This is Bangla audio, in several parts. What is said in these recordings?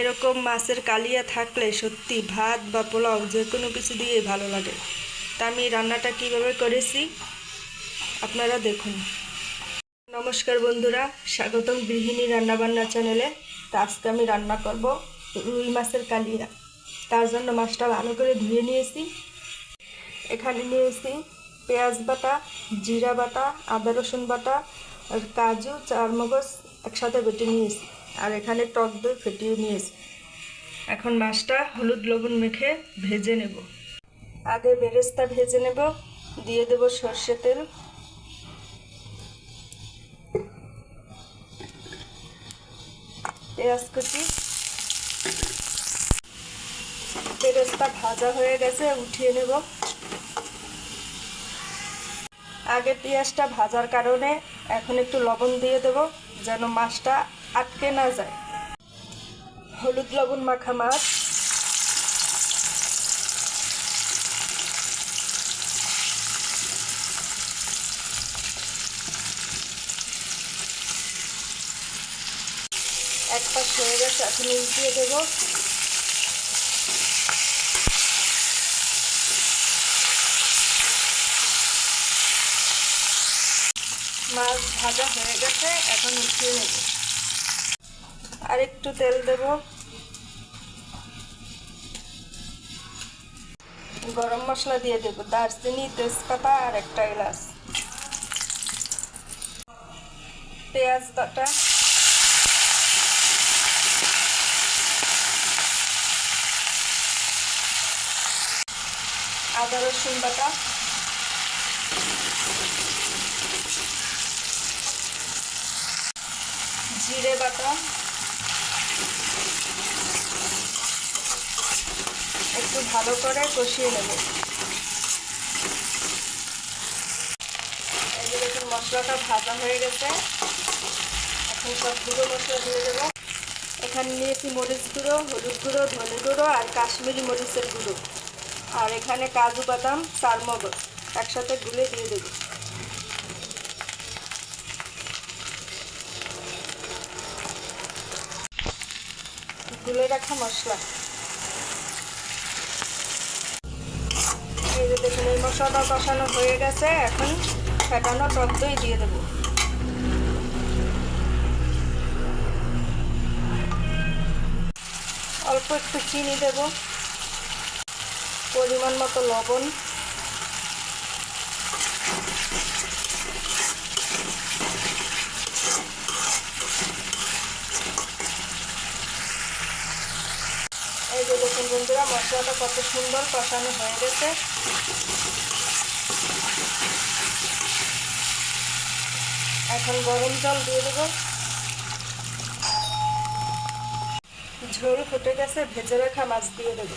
এরকম মাছের কালিয়া থাকলে সত্যি ভাত বা পোলাও যে কোনো কিছু দিয়েই ভালো লাগে। তা আমি রান্নাটা কীভাবে করেছি? আপনারা দেখুন। নমস্কার বন্ধুরা, স্বাগতম গৃহিণী রান্নাবান্না চ্যানেলে। তা আজকে আমি রান্না করব রুই মাছের কালিয়া। তার জন্য মাছটা ভালো করে ধুয়ে নিয়েছি। এখানে নিয়েছি পেঁয়াজ বাটা, জিরা বাটা, আদা রসুন বাটা, আর কাজু, চারমগজ একসাথে বেটে নিয়েছি। আর এখানে টক দই ফেটিয়ে নিয়েছি। এখন মাছটা হলুদ লবণ মেখে ভেজে নেব। আগে বেরেস্তা ভেজে নেব, দিয়ে দেব সর্ষে তেল। পেঁয়াজ কুচি। বেরেস্তা ভাজা হয়ে গেছে, উঠিয়ে নেব। আগে পেঁয়াজটা ভাজার কারণে এখন একটু লবণ দিয়ে দেব, যেন মাছটা আটকে না যায়। হলুদ লবণ মাখা মাছ। এক পাশ হয়ে গেছে, এখন উল্টিয়ে দেবো। মাছ ভাজা হয়ে গেছে, এখন উঠিয়ে নেব। আর একটু তেল দেব। গরম মশলা দিয়ে দেব। দারচিনি, তেজপাতা আর একটা এলাচ। পেঁয়াজ বাটা। আদা রসুন বাটা। জিরে বাটা একটু ভালো করে কষিয়ে নেব। দেখুন, মশলাটা ভাজা হয়ে গেছে। এখন সব গুঁড়ো মশলা দিয়ে দেবো। এখানে নিয়েছি মরিচ গুঁড়ো, হলুদ গুঁড়ো, ধনে গুঁড়ো আর কাশ্মীরি মরিচের গুঁড়ো। আর এখানে কাজু বাদাম চার মগজ একসাথে গুলে দিয়ে দেবো। গুলে রাখা মশলা এই যে দেখুন এই মশলাটা কষানো হয়ে গেছে, এখন ফেটানো টক দই দিয়ে দেবো। অল্প একটু চিনি দেব। পরিমাণ মতো লবণ এই যে দেখুন বন্ধুরা, মশলাটা কত সুন্দর কষানো হয়ে গেছে। এখন গরম জল দিয়ে দেবো। ঝোল ফুটে গেছে, ভেজে রাখা মাছ দিয়ে দেবো।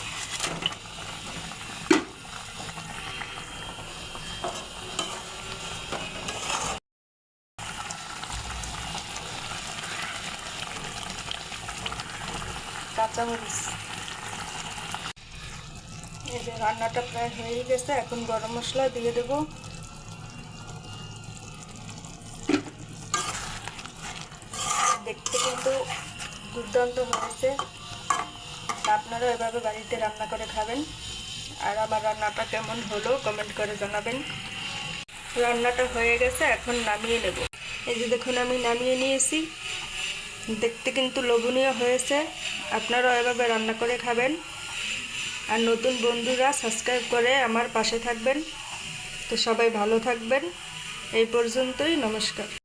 কাঁচামরিচ। এই যে রান্নাটা প্রায় হয়ে গেছে, এখন গরম মশলা দিয়ে দেবো। দেখতে কিন্তু দুর্দান্ত হয়েছে। আপনারা এভাবে বাড়িতে রান্না করে খাবেন। আর আমার রান্নাটা কেমন হলো কমেন্ট করে জানাবেন। রান্নাটা হয়ে গেছে, এখন নামিয়ে নেব। এই যে দেখুন, আমি নামিয়ে নিয়েছি। দেখতে কিন্তু লোভনীয় হয়েছে। আপনারাও এভাবে রান্না করে খাবেন। আর নতুন বন্ধুরা সাবস্ক্রাইব করে আমার পাশে থাকবেন। তো সবাই ভালো থাকবেন। এই পর্যন্তই নমস্কার।